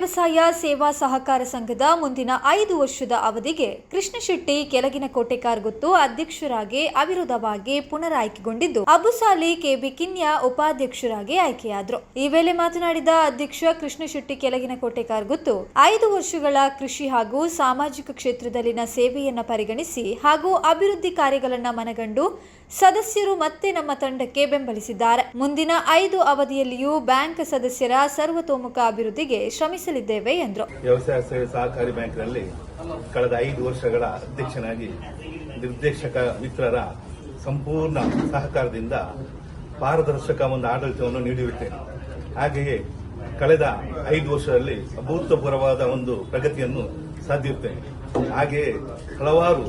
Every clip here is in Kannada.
ಸಮುದಾಯ ಸೇವಾ ಸಹಕಾರ ಸಂಘದ ಮುಂದಿನ ಐದು ವರ್ಷದ ಅವಧಿಗೆ ಕೃಷ್ಣಶೆಟ್ಟಿ ಕೆಳಗಿನ ಕೋಟೆ ಕಾರ್ಗುತ್ತು ಅಧ್ಯಕ್ಷರಾಗಿ ಅವಿರೋಧವಾಗಿ ಪುನರಾಯ್ಕೆಗೊಂಡಿದ್ದು, ಅಬುಸಾಲಿ ಕೆಬಿ ಕಿನ್ಯಾ ಉಪಾಧ್ಯಕ್ಷರಾಗಿ ಆಯ್ಕೆಯಾದರು. ಈ ವೇಳೆ ಮಾತನಾಡಿದ ಅಧ್ಯಕ್ಷ ಕೃಷ್ಣಶೆಟ್ಟಿ ಕೆಳಗಿನ ಕೋಟೆ ಕಾರ್ಗುತ್ತು ಐದು ವರ್ಷಗಳ ಕೃಷಿ ಹಾಗೂ ಸಾಮಾಜಿಕ ಕ್ಷೇತ್ರದಲ್ಲಿನ ಸೇವೆಯನ್ನು ಪರಿಗಣಿಸಿ ಹಾಗೂ ಅಭಿವೃದ್ಧಿ ಕಾರ್ಯಗಳನ್ನ ಮನಗಂಡು ಸದಸ್ಯರು ಮತ್ತೆ ನಮ್ಮ ತಂಡಕ್ಕೆ ಬೆಂಬಲಿಸಿದ್ದಾರೆ. ಮುಂದಿನ ಐದು ಅವಧಿಯಲ್ಲಿಯೂ ಬ್ಯಾಂಕ್ ಸದಸ್ಯರ ಸರ್ವತೋಮುಖ ಅಭಿವೃದ್ಧಿಗೆ ಶ್ರಮಿಸಲಿದ್ದೇವೆ, ಎಂದರು. ವ್ಯವಸಾಯ ಸೇವೆ ಸಹಕಾರಿ ಬ್ಯಾಂಕ್ನಲ್ಲಿ ಕಳೆದ ಐದು ವರ್ಷಗಳ ಅಧ್ಯಕ್ಷನಾಗಿ ನಿರ್ದೇಶಕ ಮಿತ್ರರ ಸಂಪೂರ್ಣ ಸಹಕಾರದಿಂದ ಪಾರದರ್ಶಕ ಒಂದು ಆಡಳಿತವನ್ನು ನೀಡಿರುತ್ತೇನೆ. ಹಾಗೆಯೇ ಕಳೆದ ಐದು ವರ್ಷದಲ್ಲಿ ಅಭೂತಪೂರ್ವವಾದ ಒಂದು ಪ್ರಗತಿಯನ್ನು ಸಾಧಿಸುತ್ತೇನೆ. ಹಾಗೆಯೇ ಹಲವಾರು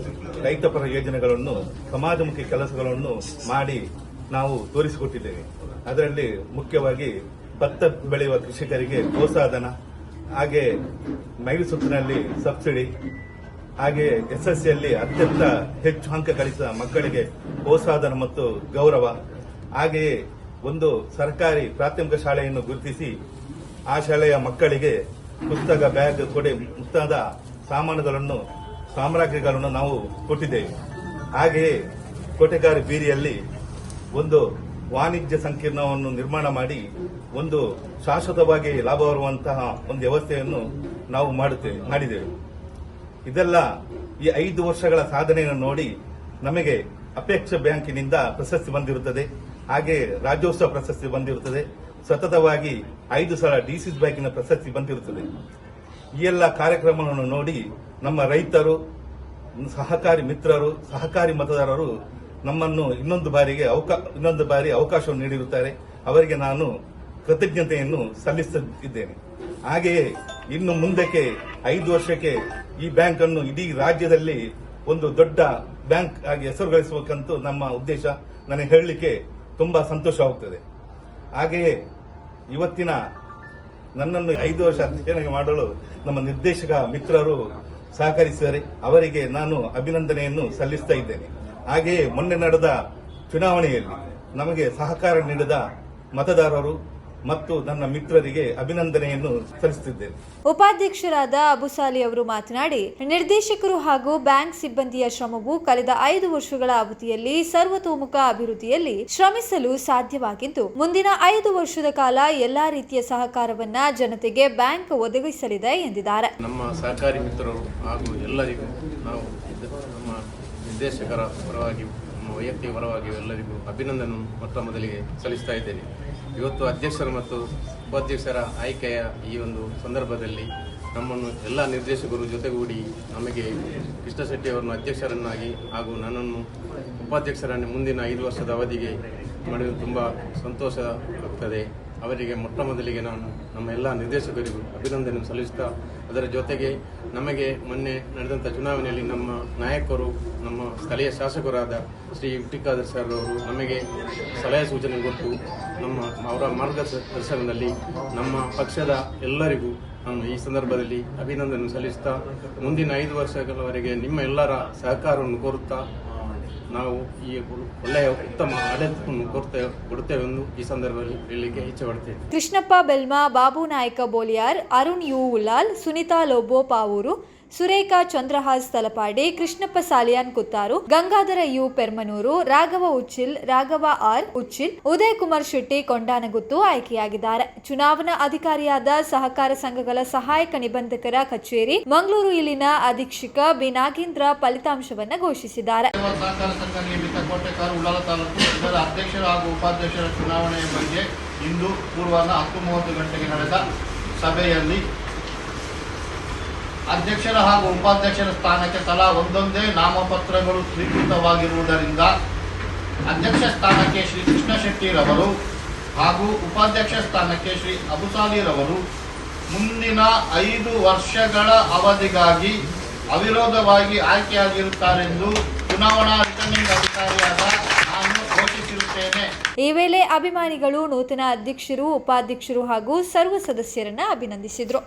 ರೈತಪರ ಯೋಜನೆಗಳನ್ನು, ಸಮಾಜಮುಖಿ ಕೆಲಸಗಳನ್ನು ಮಾಡಿ ನಾವು ತೋರಿಸಿಕೊಟ್ಟಿದ್ದೇವೆ. ಅದರಲ್ಲಿ ಮುಖ್ಯವಾಗಿ ಭತ್ತ ಬೆಳೆಯುವ ಕೃಷಿಕರಿಗೆ ಪ್ರೋತ್ಸಾಹಧನ ಹಾಗೆ ಮೈಲು ಸುತ್ತಿನಲ್ಲಿ ಸಬ್ಸಿಡಿ, ಹಾಗೆ ಎಸ್ಎಸ್ಸಿಯಲ್ಲಿ ಅತ್ಯಂತ ಹೆಚ್ಚು ಅಂಕ ಗಳಿಸಿದ ಮಕ್ಕಳಿಗೆ ಪ್ರೋತ್ಸಾಹಧನ ಮತ್ತು ಗೌರವ, ಹಾಗೆಯೇ ಒಂದು ಸರ್ಕಾರಿ ಪ್ರಾಥಮಿಕ ಶಾಲೆಯನ್ನು ಗುರುತಿಸಿ ಆ ಶಾಲೆಯ ಮಕ್ಕಳಿಗೆ ಪುಸ್ತಕ, ಬ್ಯಾಗ್, ಕೊಡೆ ಮುಂತಾದ ಸಾಮಾನುಗಳನ್ನು, ಸಾಮ್ರಾಜ್ಯಗಳನ್ನು ನಾವು ಕೊಟ್ಟಿದ್ದೇವೆ. ಹಾಗೆಯೇ ಕೋಟೆಗಾರಿ ಬೀರಿಯಲ್ಲಿ ಒಂದು ವಾಣಿಜ್ಯ ಸಂಕೀರ್ಣವನ್ನು ನಿರ್ಮಾಣ ಮಾಡಿ, ಒಂದು ಶಾಶ್ವತವಾಗಿ ಲಾಭ ಬರುವಂತಹ ಒಂದು ವ್ಯವಸ್ಥೆಯನ್ನು ನಾವು ಮಾಡುತ್ತೇವೆ ಮಾಡಿದೆವು ಇದೆಲ್ಲ ಈ ಐದು ವರ್ಷಗಳ ಸಾಧನೆಯನ್ನು ನೋಡಿ ನಮಗೆ ಅಪೇಕ್ಷ ಬ್ಯಾಂಕಿನಿಂದ ಪ್ರಶಸ್ತಿ ಬಂದಿರುತ್ತದೆ. ಹಾಗೆ ರಾಜ್ಯೋತ್ಸವ ಪ್ರಶಸ್ತಿ ಬಂದಿರುತ್ತದೆ. ಸತತವಾಗಿ ಐದು ಸಲ ಡಿಸಿಸ್ ಬ್ಯಾಂಕಿನ ಪ್ರಶಸ್ತಿ ಬಂದಿರುತ್ತದೆ. ಈ ಎಲ್ಲ ಕಾರ್ಯಕ್ರಮಗಳನ್ನು ನೋಡಿ ನಮ್ಮ ರೈತರು, ಸಹಕಾರಿ ಮಿತ್ರರು, ಸಹಕಾರಿ ಮತದಾರರು ನಮ್ಮನ್ನು ಇನ್ನೊಂದು ಬಾರಿಗೆ ಇನ್ನೊಂದು ಬಾರಿ ಅವಕಾಶವನ್ನು ನೀಡಿರುತ್ತಾರೆ. ಅವರಿಗೆ ನಾನು ಕೃತಜ್ಞತೆಯನ್ನು ಸಲ್ಲಿಸುತ್ತಿದ್ದೇನೆ. ಹಾಗೆಯೇ ಇನ್ನು ಮುಂದಕ್ಕೆ ಐದು ವರ್ಷಕ್ಕೆ ಈ ಬ್ಯಾಂಕ್ ಅನ್ನು ಇಡೀ ರಾಜ್ಯದಲ್ಲಿ ಒಂದು ದೊಡ್ಡ ಬ್ಯಾಂಕ್ ಆಗಿ ಹೆಸರು ಗಳಿಸಬೇಕಂತೂ ನಮ್ಮ ಉದ್ದೇಶ. ನನಗೆ ಹೇಳಲಿಕ್ಕೆ ತುಂಬಾ ಸಂತೋಷವಾಗುತ್ತದೆ. ಹಾಗೆಯೇ ಇವತ್ತಿನ ನನ್ನನ್ನು ಐದು ವರ್ಷ ಅಧ್ಯಯನ ಮಾಡಲು ನಮ್ಮ ನಿರ್ದೇಶಕ ಮಿತ್ರರು ಸಹಕರಿಸಿದರೆ ಅವರಿಗೆ ನಾನು ಅಭಿನಂದನೆಯನ್ನು ಸಲ್ಲಿಸ್ತಾ ಇದ್ದೇನೆ. ಹಾಗೆಯೇ ಮೊನ್ನೆ ನಡೆದ ಚುನಾವಣೆಯಲ್ಲಿ ನಮಗೆ ಸಹಕಾರ ನೀಡಿದ ಮತದಾರರು ಮತ್ತು ನನ್ನ ಮಿತ್ರರಿಗೆ ಅಭಿನಂದನೆಯನ್ನು ಸಲ್ಲಿಸುತ್ತಿದ್ದೇನೆ. ಉಪಾಧ್ಯಕ್ಷರಾದ ಅಬುಸಾಲಿ ಅವರು ಮಾತನಾಡಿ ನಿರ್ದೇಶಕರು ಹಾಗೂ ಬ್ಯಾಂಕ್ ಸಿಬ್ಬಂದಿಯ ಶ್ರಮವು ಕಳೆದ ಐದು ವರ್ಷಗಳ ಅವಧಿಯಲ್ಲಿ ಸರ್ವತೋಮುಖ ಅಭಿವೃದ್ಧಿಯಲ್ಲಿ ಶ್ರಮಿಸಲು ಸಾಧ್ಯವಾಗಿದ್ದು ಮುಂದಿನ ಐದು ವರ್ಷದ ಕಾಲ ಎಲ್ಲಾ ರೀತಿಯ ಸಹಕಾರವನ್ನ ಜನತೆಗೆ ಬ್ಯಾಂಕ್ ಒದಗಿಸಲಿದೆ ಎಂದಿದ್ದಾರೆ. ನಮ್ಮ ಸಹಕಾರಿ ಮಿತ್ರರು ಹಾಗೂ ಎಲ್ಲರಿಗೂ ನಾವು ನಮ್ಮ ನಿರ್ದೇಶಕರ ಪರವಾಗಿ ನಮ್ಮ ವೈಯಕ್ತಿಕ ಪರವಾಗಿ ಎಲ್ಲರಿಗೂ ಅಭಿನಂದನೆ ಮೊತ್ತ ಮೊದಲಿಗೆ ಸಲ್ಲಿಸ್ತಾ ಇದ್ದೇನೆ. ಇವತ್ತು ಅಧ್ಯಕ್ಷರು ಮತ್ತು ಉಪಾಧ್ಯಕ್ಷರ ಆಯ್ಕೆಯ ಈ ಒಂದು ಸಂದರ್ಭದಲ್ಲಿ ನಮ್ಮನ್ನು ಎಲ್ಲ ನಿರ್ದೇಶಕರು ಜೊತೆಗೂಡಿ ನಮಗೆ ಕೃಷ್ಣ ಶೆಟ್ಟಿ ಅವರನ್ನು ಅಧ್ಯಕ್ಷರನ್ನಾಗಿ ಹಾಗೂ ನನ್ನನ್ನು ಉಪಾಧ್ಯಕ್ಷರನ್ನು ಮುಂದಿನ ಐದು ವರ್ಷದ ಅವಧಿಗೆ ಮಾಡಿದ ತುಂಬ ಸಂತೋಷ ಆಗ್ತದೆ ಅವರಿಗೆ ಮೊಟ್ಟ ಮೊದಲಿಗೆ ನಾನು ನಮ್ಮ ಎಲ್ಲ ನಿರ್ದೇಶಕರಿಗೂ ಅಭಿನಂದನೆ ಸಲ್ಲಿಸ್ತಾ ಅದರ ಜೊತೆಗೆ ನಮಗೆ ಮೊನ್ನೆ ನಡೆದಂಥ ಚುನಾವಣೆಯಲ್ಲಿ ನಮ್ಮ ನಾಯಕರು, ನಮ್ಮ ಸ್ಥಳೀಯ ಶಾಸಕರಾದ ಶ್ರೀ ಟಿಕ್ಕಾದರ್ ಸರ್ ಅವರು ನಮಗೆ ಸಲಹೆ ಸೂಚನೆ ಕೊಟ್ಟು ನಮ್ಮ ಅವರ ಮಾರ್ಗದರ್ಶನದಲ್ಲಿ ನಮ್ಮ ಪಕ್ಷದ ಎಲ್ಲರಿಗೂ ನಾನು ಈ ಸಂದರ್ಭದಲ್ಲಿ ಅಭಿನಂದನೆ ಸಲ್ಲಿಸ್ತಾ ಮುಂದಿನ ಐದು ವರ್ಷಗಳವರೆಗೆ ನಿಮ್ಮ ಎಲ್ಲರ ಸಹಕಾರವನ್ನು ಕೋರುತ್ತಾ ನಾವು ಈ ಒಳ್ಳೆಯ ಉತ್ತಮ ಆಡಳಿತವನ್ನು ಕೊಡ್ತೇವೆ ಕೊಡುತ್ತೇವೆ ಎಂದು ಈ ಸಂದರ್ಭದಲ್ಲಿ ಹೇಳಲಿಕ್ಕೆ ಇಚ್ಛೆ ಪಡ್ತೇವೆ Krishnappa Belma Babu Nayaka Boliyar, Arun U Sunitha Lobo Pavoor Surekha Chandrahas Talapady, Krishnappa Saliyan Kuttar, Gangadhara U Permannur, Raghava Uchil, Raghava R Uchil, Uday Kumar Shetty Kondanaguttu ಆಯ್ಕೆಯಾಗಿದ್ದಾರೆ. ಚುನಾವಣಾ ಅಧಿಕಾರಿಯಾದ ಸಹಕಾರ ಸಂಘಗಳ ಸಹಾಯಕ ನಿಬಂಧಕರ ಕಚೇರಿ ಮಂಗಳೂರು ಇಲ್ಲಿನ ಅಧೀಕ್ಷಕ ಬಿ. ನಾಗೇಂದ್ರ ಫಲಿತಾಂಶವನ್ನು ಘೋಷಿಸಿದ್ದಾರೆ. ಉಪಾಧ್ಯಕ್ಷರ ಚುನಾವಣೆಯ ಬಗ್ಗೆ ಇಂದು ಪೂರ್ವಾಹ್ನ ಹತ್ತು ಮೂವತ್ತು ಗಂಟೆಗೆ ನಡೆದ ಸಭೆಯಲ್ಲಿ ಅಧ್ಯಕ್ಷರ ಹಾಗೂ ಉಪಾಧ್ಯಕ್ಷರ ಸ್ಥಾನಕ್ಕೆ ತಲಾ ಒಂದೊಂದೇ ನಾಮಪತ್ರಗಳು ಸ್ವೀಕೃತವಾಗಿರುವುದರಿಂದ ಅಧ್ಯಕ್ಷ ಸ್ಥಾನಕ್ಕೆ ಶ್ರೀ ಕೃಷ್ಣ ಶೆಟ್ಟಿರವರು ಹಾಗೂ ಉಪಾಧ್ಯಕ್ಷ ಸ್ಥಾನಕ್ಕೆ ಶ್ರೀ ಅಬುಸಾಲಿರವರು ಮುಂದಿನ ಐದು ವರ್ಷಗಳ ಅವಧಿಗಾಗಿ ಅವಿರೋಧವಾಗಿ ಆಯ್ಕೆಯಾಗಿರುತ್ತಾರೆಂದು ಚುನಾವಣಾ ರಿಟರ್ನಿಂಗ್ ಅಧಿಕಾರಿಯಾದ ನಾನು ಈ ವೇಳೆ ಅಭಿಮಾನಿಗಳು, ನೂತನ ಅಧ್ಯಕ್ಷರು, ಉಪಾಧ್ಯಕ್ಷರು ಹಾಗೂ ಸರ್ವ ಸದಸ್ಯರನ್ನ ಅಭಿನಂದಿಸಿದರು.